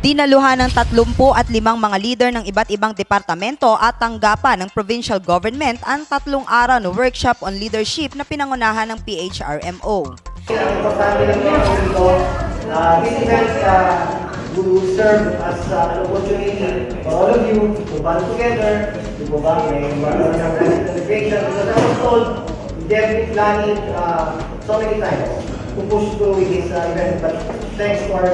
Dinaluhan ng 35 mga leader ng iba't ibang departamento at tanggapan ng provincial government ang tatlong araw na workshop on leadership na pinangunahan ng PHRMO. Ang importante dito, uh, this event uh, will serve as uh, an opportunity for all of you to band together, di ba ba, may magkaroon ng integration. Because I was told, they've planning uh, so many times to push through with this uh, event. But thanks to our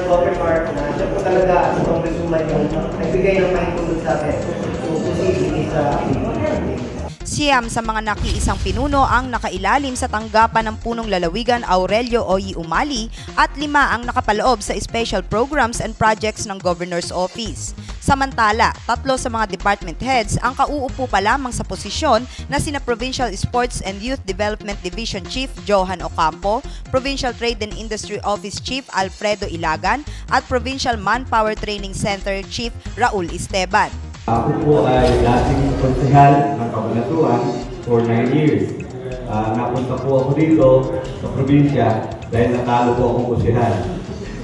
siya po talaga sa Congresswoman yung nagbigay ng mahintulot sa proceed with this uh, activity. Siyam sa mga nakiisang pinuno ang nakailalim sa tanggapan ng punong lalawigan Aurelio Oyi Umali at lima ang nakapaloob sa special programs and projects ng Governor's Office. Samantala, tatlo sa mga department heads ang kauupo pa lamang sa posisyon na sina Provincial Sports and Youth Development Division Chief Johan Ocampo, Provincial Trade and Industry Office Chief Alfredo Ilagan at Provincial Manpower Training Center Chief Raul Esteban. Ako po ay dating konsehal ng Kabanatuan for 9 years. Ah, napunta po ako dito sa probinsya dahil natalo po akong konsehal.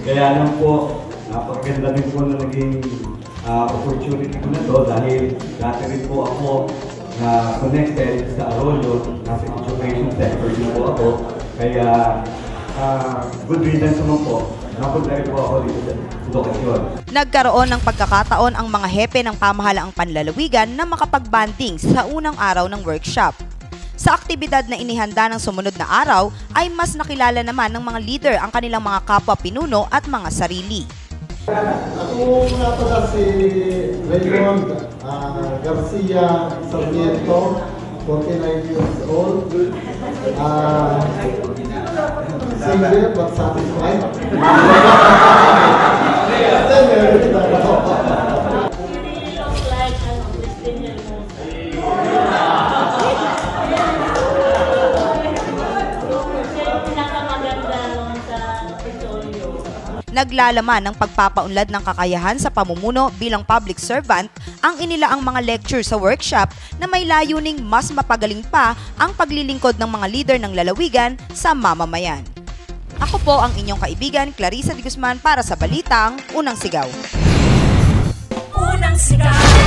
Kaya lang po, napaganda rin po na naging ah, opportunity ko na to dahil dati rin po ako na connected sa Arroyo, nasa education sector din po ako. Kaya ah, good riddance naman po. Nagkaroon ng pagkakataon ang mga hepe ng pamahalaang panlalawigan na makapagbanding sa unang araw ng workshop. Sa aktibidad na inihanda ng sumunod na araw ay mas nakilala naman ng mga leader ang kanilang mga kapwa pinuno at mga sarili. Ako nga pala si Raymond ah, Garcia Sarmiento, 49 years old. Ah, single but satisfied. Naglalaman ng pagpapaunlad ng kakayahan sa pamumuno bilang public servant ang inilaang mga lecture sa workshop na may layuning mas mapagaling pa ang paglilingkod ng mga leader ng lalawigan sa mamamayan. Ako po ang inyong kaibigan Clarissa de Guzman para sa Balitang Unang Sigaw. Unang sigaw